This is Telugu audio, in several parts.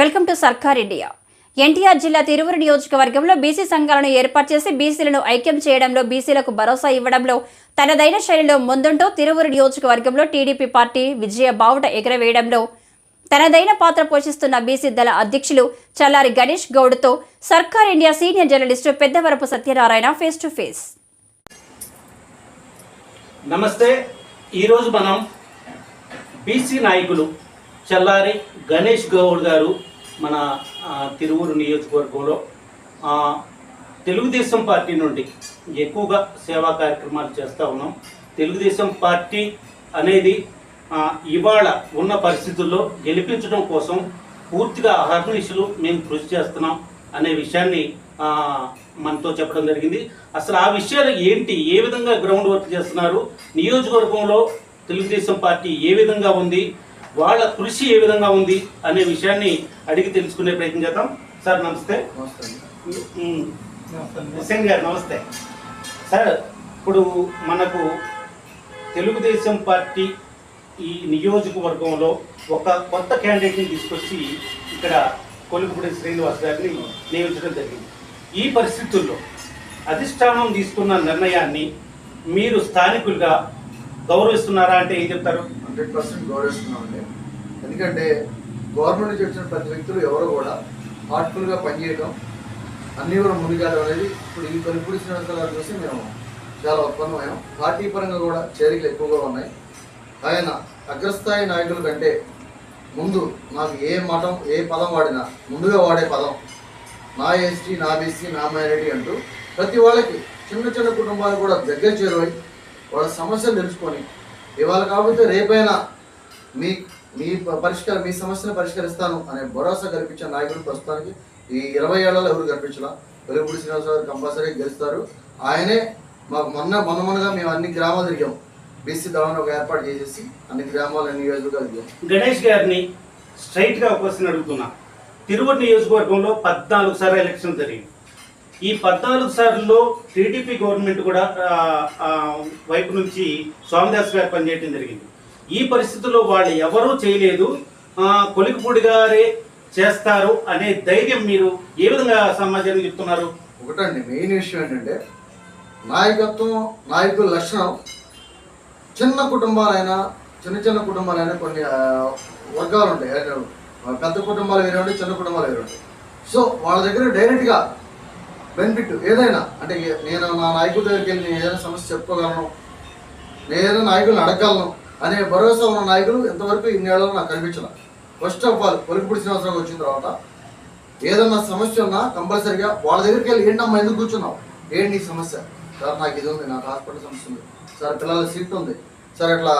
Welcome to Sarkar India. NTR జిల్లా తిరువురు నియోజకవర్గంలో బీసీ సంఘాలను ఏర్పాటు చేసి బీసీలను ఐక్యం చేయడంలో బీసీలకు భరోసా ఇవ్వడంలో తనదైన శైలిలో ముందుంటూ తిరువురు నియోజకవర్గంలో టీడీపీ పార్టీ విజయ బావుట ఎగరవేయడంలో తనదైన పాత్ర పోషిస్తున్న బీసీ దళ అధ్యక్షులు చల్లారి Ganesh గౌడ్తో Sarkar India senior journalist Peddavarapu Satyanarayana face to face. నమస్తే. ఈరోజు మనం బీసీ నాయకులు చల్లారి గణేష్ గౌడ్ గారు మన తిరువురు నియోజకవర్గంలో తెలుగుదేశం పార్టీ నుండి ఎక్కువగా సేవా కార్యక్రమాలు చేస్తూ ఉన్నాం. తెలుగుదేశం పార్టీ అనేది ఇవాళ ఉన్న పరిస్థితుల్లో గెలిపించడం కోసం పూర్తిగా అహర్నిశలు మేము కృషి చేస్తున్నాం అనే విషయాన్ని మనతో చెప్పడం జరిగింది. అసలు ఆ విషయాలు ఏంటి? ఏ విధంగా గ్రౌండ్ వర్క్ చేస్తున్నారు? నియోజకవర్గంలో తెలుగుదేశం పార్టీ ఏ విధంగా ఉంది? వాళ్ళ కృషి ఏ విధంగా ఉంది అనే విషయాన్ని అడిగి తెలుసుకునే ప్రయత్నం చేద్దాం. సార్ నమస్తే. హుసేన్ గారు నమస్తే. సార్ ఇప్పుడు మనకు తెలుగుదేశం పార్టీ ఈ నియోజకవర్గంలో ఒక కొత్త క్యాండిడేట్ని తీసుకొచ్చి ఇక్కడ కొలుపుపూడి శ్రీనివాస్ గారిని నియమించడం జరిగింది. ఈ పరిస్థితుల్లో అధిష్టానం తీసుకున్న నిర్ణయాన్ని మీరు స్థానికులుగా గౌరవిస్తున్నారా అంటే ఏం చెప్తారు? హండ్రెడ్ పర్సెంట్ గౌరవిస్తున్నామండి. ఎందుకంటే గవర్నమెంట్ నుంచి వచ్చిన ప్రతి వ్యక్తులు ఎవరు కూడా హార్ట్ఫుల్గా పనిచేయడం అన్నీ కూడా ముందుకెళ్ళడం అనేది ఇప్పుడు ఈ కొలిపూడి శ్రీనివాస గారు చూసి మేము చాలా ఉత్పన్నమయ్యాం. పార్టీ పరంగా కూడా చేరికలు ఎక్కువగా ఉన్నాయి. ఆయన అగ్రస్థాయి నాయకుల కంటే ముందు నాకు ఏ మఠం ఏ పదం వాడినా ముందుగా వాడే పదం నా ఎస్టీ నా బీసీ నా మైనారిటీ అంటూ ప్రతి వాళ్ళకి చిన్న చిన్న కుటుంబాలు కూడా దగ్గర చేరువై వాళ్ళ సమస్యలు తెలుసుకొని ఇవాళ కాకపోతే రేపైనా మీ మీ పరిష్కారం మీ సమస్యను పరిష్కరిస్తాను అనే భరోసా కల్పించిన నాయకుడు ప్రస్తుతానికి ఈ ఇరవై ఏళ్ళలో ఎవరు కల్పించాల వెలుగుపూడి శ్రీనివాసరావు గారు కంపల్సరీ గెలుస్తారు. ఆయనే మాకు మొన్న మొన్న మొన్నగా మేము అన్ని గ్రామాలు తిరిగాం. బీసీ దళాన్ని ఒక ఏర్పాటు చేసేసి అన్ని గ్రామాలు అన్ని నియోజకవర్గాలు తిరిగాం. గణేష్ గారిని స్ట్రైట్గా ఒక క్వశ్చన్ అడుగుతున్నా. తిరువూరు నియోజకవర్గంలో పద్నాలుగు సార్లు ఎలక్షన్ జరిగింది. ఈ పద్నాలుగు సార్లు టీడీపీ గవర్నమెంట్ కూడా వైపు నుంచి స్వామిదాస్ గారు పనిచేయడం జరిగింది. ఈ పరిస్థితుల్లో వాళ్ళు ఎవరూ చేయలేదు. కొలికిపూడి గారే చేస్తారు అనే ధైర్యం మీరు ఏ విధంగా సమాజానికి చెప్తున్నారు? ఒకటండి మెయిన్ విషయం ఏంటంటే నాయకత్వం నాయకుల లక్షణం చిన్న కుటుంబాలైనా చిన్న చిన్న కుటుంబాలైనా కొన్ని వర్గాలు ఉంటాయి పెద్ద కుటుంబాలు వేరే ఉంటాయి చిన్న కుటుంబాలు వేరే ఉంటాయి సో వాళ్ళ దగ్గర డైరెక్ట్గా బెనిఫిట్ ఏదైనా. అంటే నేను నా నాయకుడి దగ్గరికి వెళ్ళి నేను ఏదైనా సమస్య చెప్పుకోగలను నేను నాయకులను అడగగలను అనే భరోసా ఉన్న నాయకులు ఇంతవరకు ఇన్నేళ్ళలో నాకు కనిపించాల. First of all Polikipudi Srinivasarao వచ్చిన తర్వాత ఏదన్నా సమస్య ఉన్నా కంపల్సరిగా వాళ్ళ దగ్గరికి వెళ్ళి ఏంటమ్మా ఎందుకు కూర్చున్నావు? ఏంటి నీ సమస్య? సార్ నాకు ఇది ఉంది నాకు హాస్పిటల్ సమస్య ఉంది. సార్ పిల్లల సీట్ ఉంది. సార్ అట్లా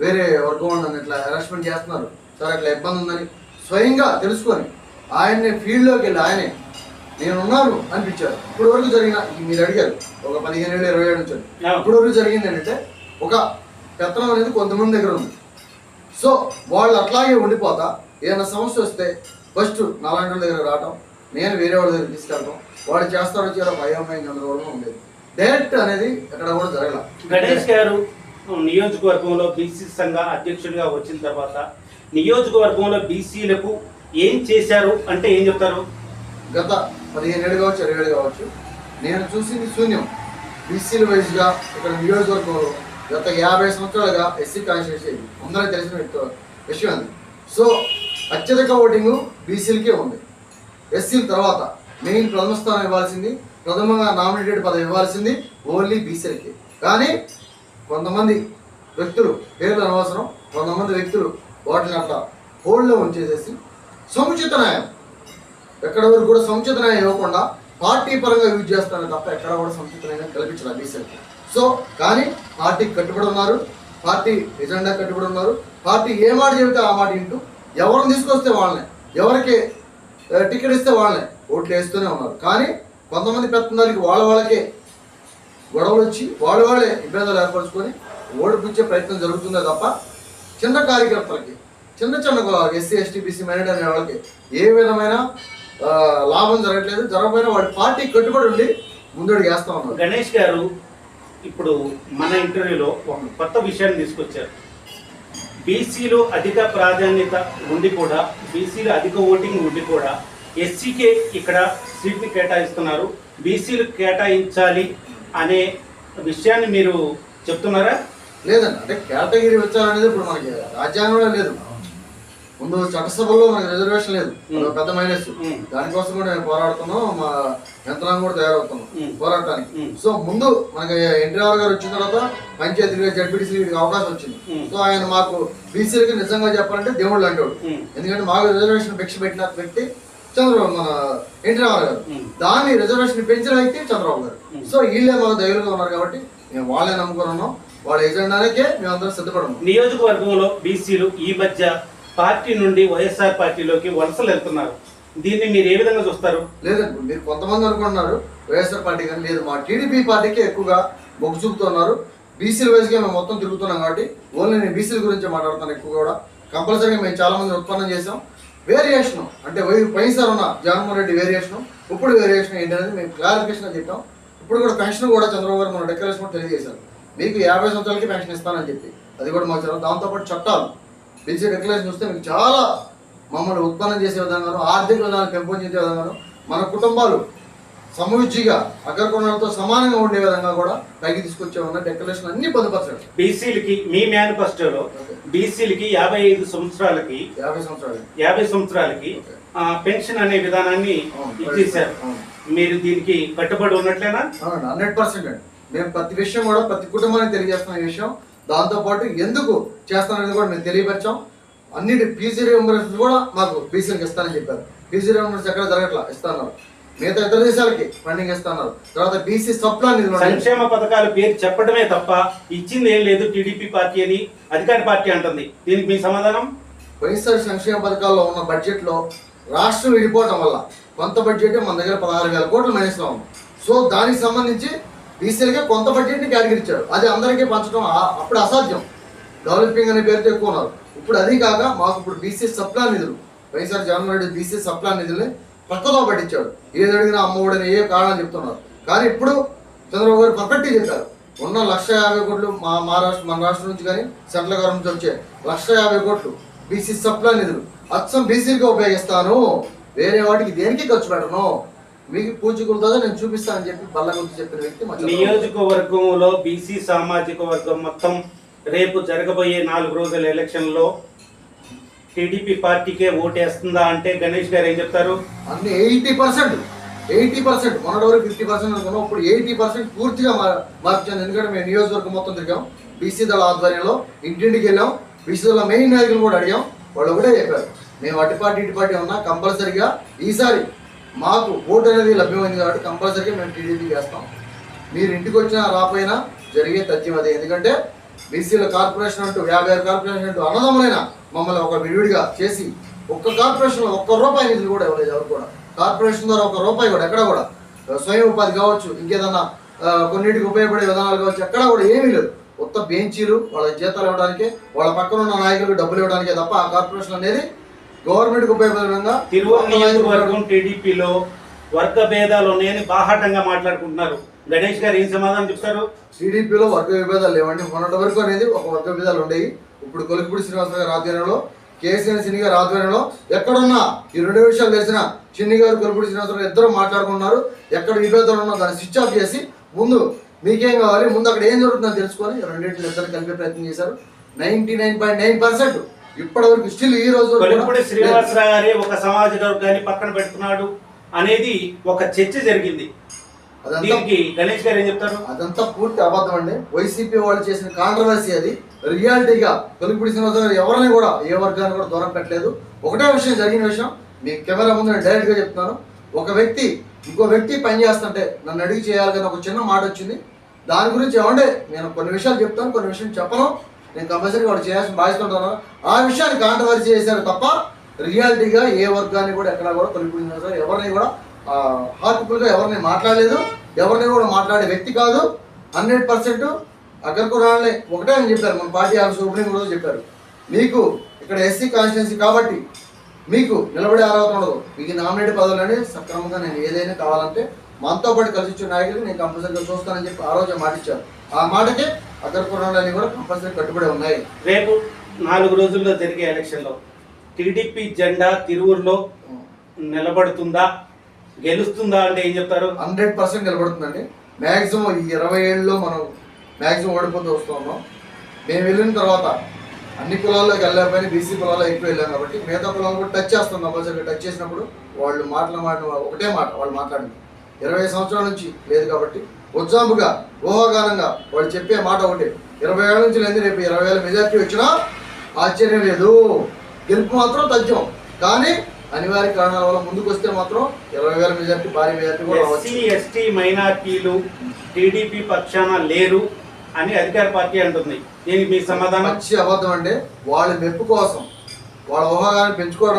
వేరే వర్గం ఉందని ఇట్లా హెరాస్మెంట్ చేస్తున్నారు. సార్ అట్లా ఇబ్బంది ఉందని స్వయంగా తెలుసుకొని ఆయన్ని ఫీల్డ్లోకి వెళ్ళి ఆయనే నేనున్నాను అనిపించారు. ఇప్పుడు వరకు జరిగిన మీరు అడిగారు ఒక పదిహేను ఏళ్ళు ఇరవై ఏడు నుంచి. ఇప్పుడు వరకు జరిగింది ఏంటంటే ఒక పెత్తనం అనేది కొంతమంది దగ్గర ఉంది. సో వాళ్ళు అట్లాగే ఉండిపోతా ఏదైనా సమస్య వస్తే ఫస్ట్ నాలాంటి వాళ్ళ దగ్గర రావటం నేను వేరే వాళ్ళ దగ్గర తీసుకెళ్ళటం వాడు చేస్తాడో చేయడం భయం గందరగోళం ఉండేది. డైరెక్ట్ అనేది ఎక్కడ కూడా జరగల. గణేష్ గారు నియోజకవర్గంలో బీసీ సంఘ అధ్యక్షుడిగా వచ్చిన తర్వాత నియోజకవర్గంలో బీసీలకు ఏం చేశారు అంటే ఏం చెప్తారు? గత పదిహేను ఏళ్ళు కావచ్చు ఇరవై ఏళ్ళు కావచ్చు. నేను చూసింది శూన్యం. బీసీల వైజ్గా ఇక్కడ నియోజకవర్గంలో గత యాభై సంవత్సరాలుగా ఎస్సీ కాన్స్టిట్యూషన్ ఉందని తెలిసిన విషయం అది. సో అత్యధిక ఓటింగ్ బీసీలకే ఉంది. ఎస్సీల తర్వాత మెయిన్ ప్రథమ స్థానం ఇవ్వాల్సింది ప్రథమంగా నామినేటెడ్ పదవి ఇవ్వాల్సింది ఓన్లీ బీసీలకి కానీ కొంతమంది వ్యక్తులు పేర్లు అనవసరం కొంతమంది వ్యక్తులు వాటిని అట్లా హోల్డ్లో ఉంచేసేసి సముచిత న్యాయం. ఎక్కడ వరకు కూడా సముచిత ఇవ్వకుండా పార్టీ పరంగా యూజ్ చేస్తారని తప్ప ఎక్కడ కూడా సముచిత కల్పించారు కల్పించాలి బీసీలకి సో కానీ పార్టీకి కట్టుబడి ఉన్నారు పార్టీ ఎజెండా కట్టుబడి ఉన్నారు పార్టీ ఏ మాట చెబితే ఆ మాట వింటూ ఎవరిని తీసుకొస్తే వాళ్ళనే ఎవరికి టికెట్ ఇస్తే వాళ్ళనే ఓట్లు వేస్తూనే ఉన్నారు. కానీ కొంతమంది పెత్తందారికి వాళ్ళ వాళ్ళకే గొడవలు వచ్చి వాళ్ళ వాళ్ళే ఇబ్బందులు ఏర్పరచుకొని ఓడిపించే ప్రయత్నం జరుగుతుందే తప్ప చిన్న కార్యకర్తలకి చిన్న చిన్న ఎస్సీ ఎస్టీ బీసీ మైనార్టీ అనే వాళ్ళకి ఏ విధమైన లాభం జరగట్లేదు. జరగకపోయినా వాడి పార్టీ కట్టుబడి ఉండి ముందడుగు వేస్తా ఉన్నారు. గణేష్ గారు ఇప్పుడు మన ఇంటర్వ్యూలో ఒక కొత్త విషయాన్ని తీసుకొచ్చారు. బీసీలు అధిక ప్రాధాన్యత ఉండి కూడా బీసీలు అధిక ఓటింగ్ ఉండి కూడా ఎస్సీకే ఇక్కడ సీట్లు కేటాయిస్తున్నారు. బీసీలు కేటాయించాలి అనే విషయాన్ని మీరు చెప్తున్నారా? లేదండి. అంటే కేటగిరీ వచ్చారనేది ఇప్పుడు మనకి రాజ్యాంగంలో లేదు. ముందు చట్టసభలో మనకి రిజర్వేషన్ లేదు పెద్ద మైనస్. దానికోసం కూడా నేను పోరాడుతున్నాం మా యంత్రాంగం కూడా తయారవుతున్నాం. పోరాటానికి. సో ముందు మనకి ఎన్టీఆర్ గారు వచ్చిన తర్వాత పంచాయతీ జడ్పీటీసీ వీటికి అవకాశం వచ్చింది. సో ఆయన మాకు బీసీలకి నిజంగా చెప్పాలంటే దేవుళ్ళు అంటాడు. ఎందుకంటే మాకు రిజర్వేషన్ భిక్ష పెట్టిన వ్యక్తి చంద్రబాబు మన ఎన్టీ రామారావు గారు. దాన్ని రిజర్వేషన్ పెంచిన వ్యక్తి చంద్రబాబు గారు. సో వీళ్ళే మాకు ధైర్యంగా ఉన్నారు కాబట్టి మేము వాళ్ళే నమ్ముకుని ఉన్నాం వాళ్ళ ఎజెండానికే మేమందరం సిద్ధపడి ఉన్నాం నియోజకవర్గంలో బీసీలు ఈ మధ్య పార్టీ నుండి వైఎస్ఆర్ పార్టీలోకి వలసలు వెళ్తున్నారు. దీన్ని మీరు ఏ విధంగా చూస్తారు? లేదండి మీరు కొంతమంది అనుకుంటున్నారు. వైఎస్ఆర్ పార్టీ కానీ లేదు. మా టీడీపీ పార్టీకి ఎక్కువగా మొగ్గు చూపుతున్నారు బీసీల వైజ్గా మేము మొత్తం తిరుగుతున్నాం కాబట్టి ఓన్లీ నేను బీసీల గురించి మాట్లాడుతాను ఎక్కువ కూడా. కంపల్సరీగా మేము చాలా మంది ఉత్పన్నం చేసాం వేరియేషన్ అంటే వై- ఉన్న జగన్మోహన్ రెడ్డి వేరియేషన్ ఇప్పుడు వేరియేషన్ ఏంటనేది మేము క్లారిఫికేషన్ చెప్పాం. ఇప్పుడు కూడా పెన్షన్ కూడా చంద్రబాబు గారు మన డెక్లరేషన్ కూడా తెలియజేశారు. మీకు యాభై సంవత్సరాలకి పెన్షన్ ఇస్తానని చెప్పి. అది కూడా మాకు దాంతోపాటు చట్టాలు. బీసీ డెక్లరేషన్ చూస్తే మీకు చాలా మమ్మల్ని ఉత్పన్నం చేసే విధంగాను ఆర్థిక విధానాలు పెంపొందించే విధంగాను మన కుటుంబాలు సమృద్ధిగా అగ్రకొండలతో సమానంగా ఉండే విధంగా కూడా పైకి తీసుకొచ్చే ఉన్న డెక్లరేషన్ అన్ని పొందుపరచాడు. బీసీలకి మీ మేనిఫెస్టోలో బీసీలకి యాభై ఐదు సంవత్సరాలకి యాభై సంవత్సరాలు యాభై సంవత్సరాలకి ఆ, పెన్షన్ అనే విధానాన్ని అవును. మీరు దీనికి కట్టుబడి ఉన్నట్లేనా? హండ్రెడ్ పర్సెంట్ అండి. మేము ప్రతి విషయం కూడా ప్రతి కుటుంబానికి తెలియజేస్తున్న విషయం. దాంతోపాటు ఎందుకు చేస్తాననేది కూడా మేము తెలియపరిచాం. అన్నిటి పీసీ రియంబర్స్ కూడా మాకు బీసీలకు ఇస్తానని చెప్పారు. పీసీ రియంబర్స్ ఎక్కడ జరగట్లా? ఇస్తాన్నారు. మిగతా ఇతర దేశాలకి ఫండింగ్ ఇస్తున్నారు. తర్వాత బీసీ సప్లా నిధులు ఉన్నాయి. సంక్షేమ పథకాల పేరు చెప్పడమే తప్ప ఇచ్చింది ఏం లేదు టీడీపీ పార్టీ అని అధికార పార్టీ అంటుంది. దీనికి మీ సమాధానం? వైఎస్ఆర్ సంక్షేమ పథకాల్లో ఉన్న బడ్జెట్లో రాష్ట్రం విడిపోవటం వల్ల కొంత బడ్జెట్ మన దగ్గర పదహారు వేల కోట్లు మైనస్లో ఉంది. సో దానికి సంబంధించి బీసీలకే కొంత బడ్జెట్ని కేటగిరీ ఇచ్చారు అది అందరికీ పంచడం అప్పుడు అసాధ్యం. డెవలపింగ్ అనే పేరుతో ఎక్కువ ఉన్నారు. ఇప్పుడు అది కాక మాకు ఇప్పుడు బీసీ సప్లా నిధులు. YSR Jaganmohan Reddy BC subplan నిధుల్ని పక్కదో పట్టించాడు. ఏది అడిగినా అమ్మఒడని ఏ కారణం చెప్తున్నారు. కానీ ఇప్పుడు చంద్రబాబు గారు పర్ఫెక్ట్గా చెప్పారు. ఉన్న లక్ష యాభై కోట్లు మా మహారాష్ట్ర మన రాష్ట్రం నుంచి కానీ సెంట్రల్ గవర్నమెంట్ నుంచి వచ్చే లక్ష యాభై కోట్లు బీసీ సప్లా నిధులు. అచ్చం బీసీగా ఉపయోగిస్తాను. వేరే వాటికి దేనికి ఖర్చు పెట్టను? మీకు పూజకులతో నేను చూపిస్తానని చెప్పి బల్ల గురించి చెప్పిన వ్యక్తి. నియోజకవర్గంలో బీసీ సామాజిక వర్గం మొత్తం రేపు జరగబోయే నాలుగు రోజుల ఎలక్షన్లో టీడీపీ పార్టీకే ఓటేస్తుందా అంటే గణేష్ గారు ఏం చెప్తారు? అన్ని ఎయిటీ పర్సెంట్ ఎయిటీ పర్సెంట్ మొన్నటి వరకు ఫిఫ్టీ పర్సెంట్ అనుకున్నాం ఇప్పుడు ఎయిటీ పర్సెంట్ పూర్తిగా మార్చాను ఎందుకంటే మేము నియోజకవర్గం మొత్తం తిరిగాం. బీసీ దళ ఆధ్వర్యంలో ఇంటింటికి వెళ్ళాం. బీసీ దళ మెయిన్ నాయకులు కూడా అడిగాం. వాళ్ళు ఒకటే చెప్పారు. మేము అటు పార్టీ ఇటు పార్టీ ఉన్నా కంపల్సరీగా ఈసారి మాకు ఓటు అనేది లభ్యమైంది కాబట్టి కంపల్సరీగా మేము టీడీపీ వేస్తాం మీరు ఇంటికి వచ్చినా రాపోయినా జరిగే తథ్యం అదే. ఎందుకంటే బీసీల కార్పొరేషన్ అంటూ యాభై ఆరు కార్పొరేషన్ అంటూ అన్నదమ్ములైన మమ్మల్ని ఒక విడివిడిగా చేసి ఒక్క కార్పొరేషన్లో ఒక్క రూపాయి నిధులు కూడా ఇవ్వలేదు ఎవరు కూడా కార్పొరేషన్ ద్వారా ఒక రూపాయి కూడా ఎక్కడ కూడా స్వయం ఉపాధి కావచ్చు ఇంకేదన్నా కొన్నిటికి ఉపయోగపడే విధానాలు కావచ్చు ఎక్కడ కూడా ఏమీ లేదు. కొత్త బెంచీలు వాళ్ళ జీతాలు ఇవ్వడానికి వాళ్ళ పక్కన ఉన్న నాయకులకు డబ్బులు ఇవ్వడానికే తప్ప ఆ కార్పొరేషన్ అనేది గవర్నమెంట్కి ఉపయోగపడే విధంగా తిరువూరు నియోజకవర్గం టీడీపీలో వర్గ భేదాలు ఉన్నాయని బాహాటంగా మాట్లాడుకుంటున్నారు. గణేష్ గారు ఏం సమాధానం చెప్తారు? టీడీపీలో వర్గ విభేదాలు లేవండి. మొన్నటి వరకు అనేది ఒక వర్గ విభేదాలు ఉండేవి. ఇప్పుడు కొలికిపూడి శ్రీనివాసరావు గారి ఆధ్వర్యంలో కేసీఆర్ సిని గారి ఆధ్వర్యంలో ఎక్కడున్నా ఈ రెండు విషయాలు తెలిసిన చిన్ని గారు కొలిపూడి శ్రీనివాసరావు గారు ఇద్దరు మాట్లాడుకున్నారు ఎక్కడ విభేదాలు ఉన్నా దాన్ని స్విచ్ ఆఫ్ చేసి ముందు మీకేం కావాలి ముందు అక్కడ ఏం జరుగుతుందో తెలుసుకొని రెండింటిని ఇద్దరు కలిపే ప్రయత్నం చేశారు. Ninety nine point nine percent ఇప్పటి వరకు స్టిల్ ఈ రోజు కొలిపూడి శ్రీనివాసరావు గారి ఒక సమాజ వర్గాన్ని పక్కన పెడుతున్నాడు అనేది ఒక చర్చ జరిగింది. దీనికి గణేష్ గారు ఏం చెప్తారు? అదంతా పూర్తి అబద్ధం అండి. వైసీపీ వాళ్ళు చేసిన కాంట్రవర్సీ అది. రియాలిటీగా తొలిపూడి శ్రీనివాసరావు గారు ఎవరిని కూడా ఏ వర్గాన్ని కూడా దూరం పెట్టలేదు. ఒకటే విషయం జరిగిన విషయం మీ కెమెరా ముందు నేను డైరెక్ట్గా చెప్తున్నాను. ఒక వ్యక్తి ఇంకో వ్యక్తి పని చేస్తుంటే నన్ను అడిగి చేయాలి కానీ ఒక చిన్న మాట వచ్చింది. దాని గురించి ఏమంటే నేను కొన్ని విషయాలు చెప్తాను కొన్ని విషయం చెప్పను. నేను కంపల్సరీ వాడు చేయాల్సిన బాధ్యత ఉంటాను ఆ విషయాన్ని కాంట్రవర్సీ చేశారు తప్ప రియాలిటీగా ఏ వర్గాన్ని కూడా ఎక్కడ కూడా తొలిపూడి ఎవరిని కూడా హార్ట్ఫుల్గా ఎవరిని మాట్లాడలేదు ఎవరిని కూడా మాట్లాడే వ్యక్తి కాదు. హండ్రెడ్ పర్సెంట్ అగ్రకురాలని ఒకటే అని చెప్పారు మన పార్టీ ఆఫీస్ ఓపెనింగ్ కూడా చెప్పారు. మీకు ఇక్కడ ఎస్సీ కాన్స్టిట్యున్సీ కాబట్టి మీకు నిలబడే అర్హత ఉండదు. మీకు నామినేట్ పదవులని సక్రమంగా నేను ఏదైనా కావాలంటే మనతో పాటు కలిసి ఇచ్చిన నాయకులు నేను కంపల్సరీగా చూస్తానని చెప్పి ఆ రోజు మాట ఇచ్చారు ఆ మాటకి అగ్రకురాలని కూడా కంపల్సరీ కట్టుబడి ఉన్నాయి. రేపు నాలుగు రోజుల్లో జరిగే ఎలక్షన్లో టీడీపీ జెండా తిరువురులో నిలబడుతుందా? గెలుస్తుందా అంటే ఏం చెప్తారు? Hundred percent నిలబడుతుందండి. మ్యాక్సిమం ఈ ఇరవై ఏళ్ళలో మనం మ్యాక్సిమం ఓడిపోతూ వస్తూ ఉన్నాం. మేము వెళ్ళిన తర్వాత అన్ని కులాల్లోకి వెళ్ళకపోయినా బీసీ కులాల్లో ఎక్కువ వెళ్ళాం కాబట్టి మిగతా కులాలు కూడా టచ్ చేస్తాం కంపల్సరీ టచ్ చేసినప్పుడు వాళ్ళు మాటల మాట ఒకటే మాట వాళ్ళు మాట్లాడింది ఇరవై సంవత్సరాల నుంచి లేదు కాబట్టి ఉజ్జాంపుగా ఊహాగానంగా వాళ్ళు చెప్పే మాట ఒకటి. ఇరవై ఏళ్ళ నుంచి లేదు రేపు ఇరవై వేల మెజార్టీ వచ్చినా ఆశ్చర్యం లేదు. గెలుపు మాత్రం తథ్యం. కానీ అనివార్య కారణాల వల్ల ముందుకు వస్తే మాత్రం ఇరవై వేల మెజార్టీ భారీ మెజార్టీ కూడా ఎస్సీ ఎస్టీ మైనార్టీలు టీడీపీ పక్షాన లేరు అని అధికార పార్టీ అంటుంది. దీనికి మీ సమాధానం? మంచి అబద్ధం అంటే వాళ్ళ మెప్పు కోసం వాళ్ళ ఊహాగాన్ని పెంచుకోవడం